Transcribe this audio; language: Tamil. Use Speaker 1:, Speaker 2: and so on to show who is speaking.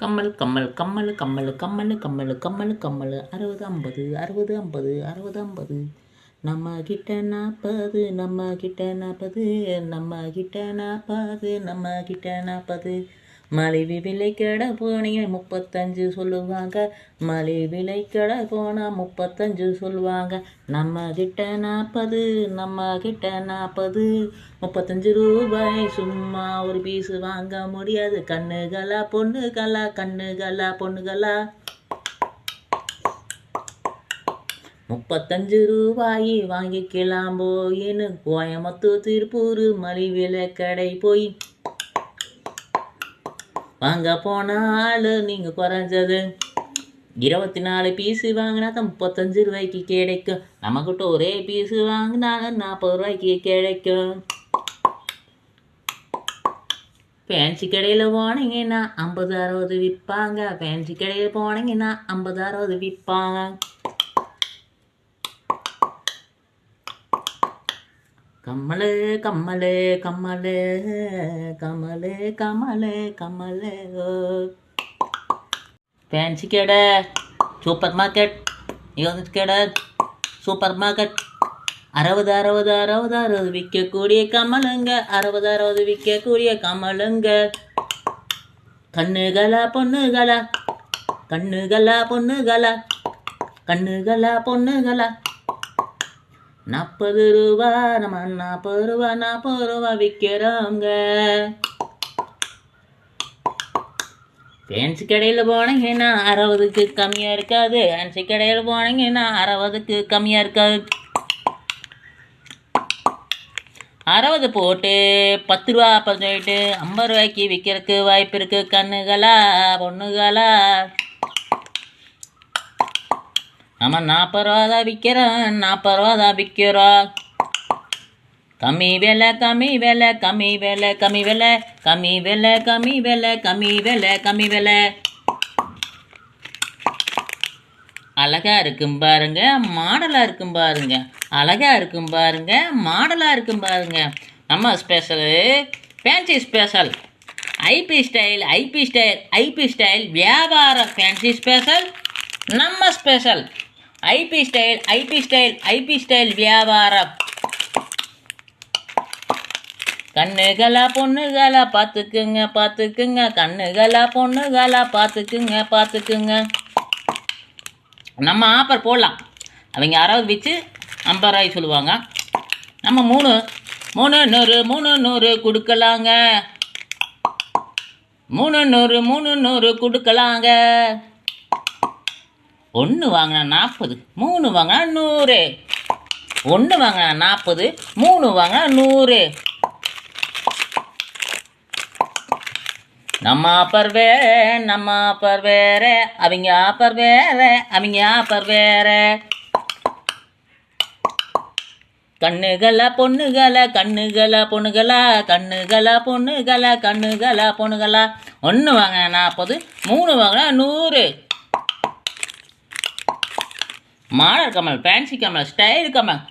Speaker 1: கம்மல் கம்மல் கம்மல் கம்மல் கம்மல் கம்மல் கம்மல் கம்மல். அறுபது ஐம்பது அறுபது ஐம்பது அறுபது ஐம்பது. நம்ம கிட்ட நாற்பது நம்ம கிட்ட நாற்பது நம்ம கிட்ட நாற்பது நம்ம கிட்ட நாற்பது மலிவு விலை கடை போனீங்க முப்பத்தஞ்சு சொல்லுவாங்க. மலிவு விலை கடை போனால் முப்பத்தஞ்சு சொல்லுவாங்க. நம்ம கிட்ட நாற்பது நம்ம கிட்ட நாற்பது முப்பத்தஞ்சு ரூபாய் சும்மா ஒரு பீஸ் வாங்க முடியாது. கண்ணுகளா பொண்ணுகளா கண்ணுகளா பொண்ணுகளா. முப்பத்தஞ்சு ரூபாய் வாங்கிக்கலாம் போயின்னு கோயம்புத்தூர் திருப்பூர் மலிவில கடை போய் வாங்க போனாலும் நீங்கள் குறைஞ்சது. இருபத்தி நாலு பீஸு வாங்கினா தான் முப்பத்தஞ்சு ரூபாய்க்கு கிடைக்கும். நம்மக்கிட்ட ஒரே பீஸு வாங்கினாலும் நாற்பது ரூபாய்க்கு கிடைக்கும். ஃபேன்சி கடையில் போனீங்கன்னா ஐம்பது அறுபது விற்பாங்க. ஃபேன்சி கடையில் போனீங்கன்னா ஐம்பது அறுபது விற்பாங்க. கம்மலு கமலே கமலே கமலே கமலே கமலே ஃபேன்சி கடை. சூப்பர் மார்க்கெட் யோகட் கடை. சூப்பர் மார்க்கெட் அறுபது அறுபது அறுபது அறுபது விற்கக்கூடிய கமலுங்க. அறுபது அறுபது விற்கக்கூடிய கமலுங்க. கண்ணுகளா பொண்ணுகளா. கண்ணுகளா பொண்ணுகளா. கண்ணுகளா பொண்ணுகளா. நாற்பது ரூபா நம்ம நாற்பது ரூபா நாற்பது ரூபா விற்கிறோங்க ஃபேன்சி கடையில் போனீங்கன்னா அறுபதுக்கு கம்மியாக இருக்காது. ஃபேன்சி கடையில் போனீங்கன்னா அறுபதுக்கு கம்மியாக இருக்காது. அறுபது போட்டு பத்து ரூபா அப்போ சொல்லிட்டு ஐம்பது ரூபாய்க்கு விற்கிறதுக்கு வாய்ப்பு இருக்குது கண்ணுகளா பொண்ணுகளா? நம்ம நாற்பது ரூபா தான் விற்கிறோம் நாற்பது ரூபா தான் விற்கிறோம் கம்மி விலை கம்மி விலை கம்மி விலை கம்மி விலை கம்மி விலை கம்மி விலை கம்மி விலை கம்மி விலை. அழகா இருக்கும் பாருங்க மாடலாக இருக்கும் பாருங்க அழகா இருக்கும் பாருங்க மாடலாக இருக்கும் பாருங்க. நம்ம special fancy special IP style IP style IP style வியாபார ஃபேன்சி ஸ்பெஷல் நம்ம special IP style IP style IP style வியாபாரம். கண்ணுகளா பொண்ணுகளா பார்த்துக்குங்க பார்த்துக்குங்க. கண்ணுகளா பொண்ணுகளா பார்த்துக்குங்க பார்த்துக்குங்க. நம்ம ஆஃபர் போடலாம். அவங்க யாராவது வச்சு ஐம்பது ரூபாய் சொல்லுவாங்க. நம்ம மூணு மூணு நூறு மூணு நூறு கொடுக்கலாங்க. மூணு நூறு மூணு நூறு கொடுக்கலாங்க. ஒன்று வாங்கினா நாற்பது மூணு வாங்கினா நூறு. ஒன்று வாங்கினா நாற்பது மூணு வாங்கினா நூறு. நம்ம ஆப்பர் வேற நம்ம ஆப்பர் வேற அவங்க ஆப்பர் வேற அவங்க ஆப்பர் வேற கண்ணுகளா பொண்ணுகளா கண்ணுகள பொண்ணுகளா கண்ணுகளா பொண்ணுகளா கண்ணுகளா பொண்ணுகளா. ஒன்று வாங்கினா நாற்பது மூணு வாங்கினா நூறு. Model Kamal fancy Kamal style Kamal